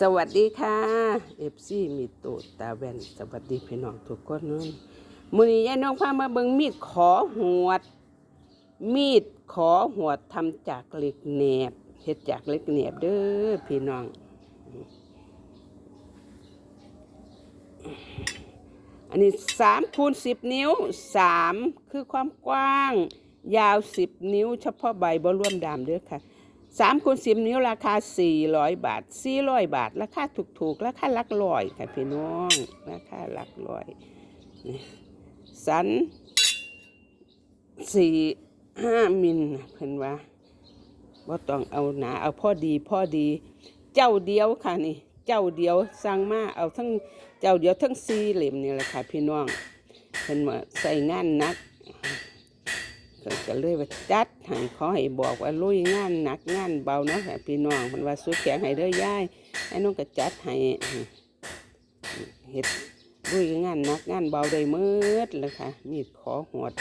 สวัสดีค่ะเอฟซีมีโตตาแวนสวัสดีพี่น้องทุกคนเนาะมื้อนี้ยายน้องพามาเบิ่งมีดขอหวด มีดขอหวดทำจากเหล็กแหนบเฮ็ดจากเหล็กแหนบเด้อพี่น้อง อันนี้สามคูณสิบนิ้วสามคือความกว้าง ยาวสิบนิ้ว เฉพาะใบบ่รวมดามเด้อค่ะ สามคูณสิบนิ้วราคาสี่ร้อยบาทสี่ร้อยบาท ราคาถูกๆ ราคาหลักร้อยค่ะพี่น้อง ราคาหลักร้อยสันสี่ห้ามิลเพิ่นว่าว่าต้องเอาหนาเอาพ่อดีพ่อดี เจ้าเดียวค่ะนี่ เจ้าเดียวสั่งมาเอาทั้งเจ้าเดียวทั้งสี่เหลี่ยมนี่แหละค่ะพี่น้องเพิ่นมาใส่งานนัก ก็ก็เลยว่าจัดให้ขอให้บอกว่าลุยงานหนักงานเบาเนาะค่ะพี่น้องเพิ่นว่าสู้แข็งให้เด้อยายไอ้น้องก็จัดให้เฮ็ดลุยงานหนักงานเบาได้เมิดเลยค่ะ มีดขอหวด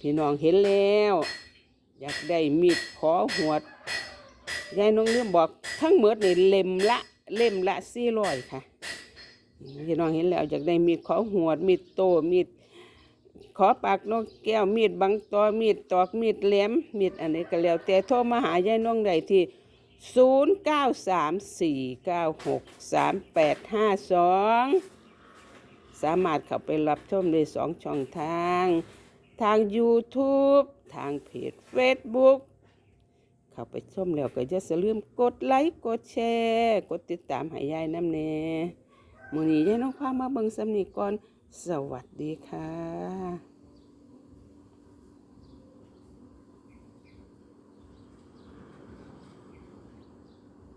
พี่น้องเห็นแล้ว อยากได้มีดขอหวดยายน้องเลื่อมบอกทั้งหมดนี่เล่มละเล่มละสี่ร้อยค่ะพี่น้องเห็นแล้วอยากได้มีดขอหัวดมีดโตมีด ขอปากนกแก้วมีดบังตอมีดตอกมีดแหลมมีดอันนี้ก็แล้ว แต่โทรมาหายายน้องได้ที่ศูนย์เก้าสามสี่เก้ามารถเข้าไปรับชมได้สองช่องทาง ทาง YouTube ทางเพจ Facebook เข้าไปชมแล้วก็อย่าลืมกดไลค์กดแชร์ กดติดตามห้ยายน้ำเนมือนี้ยายน้องพามาเบิ่งสำนีก่อน สวัสดีค่ะ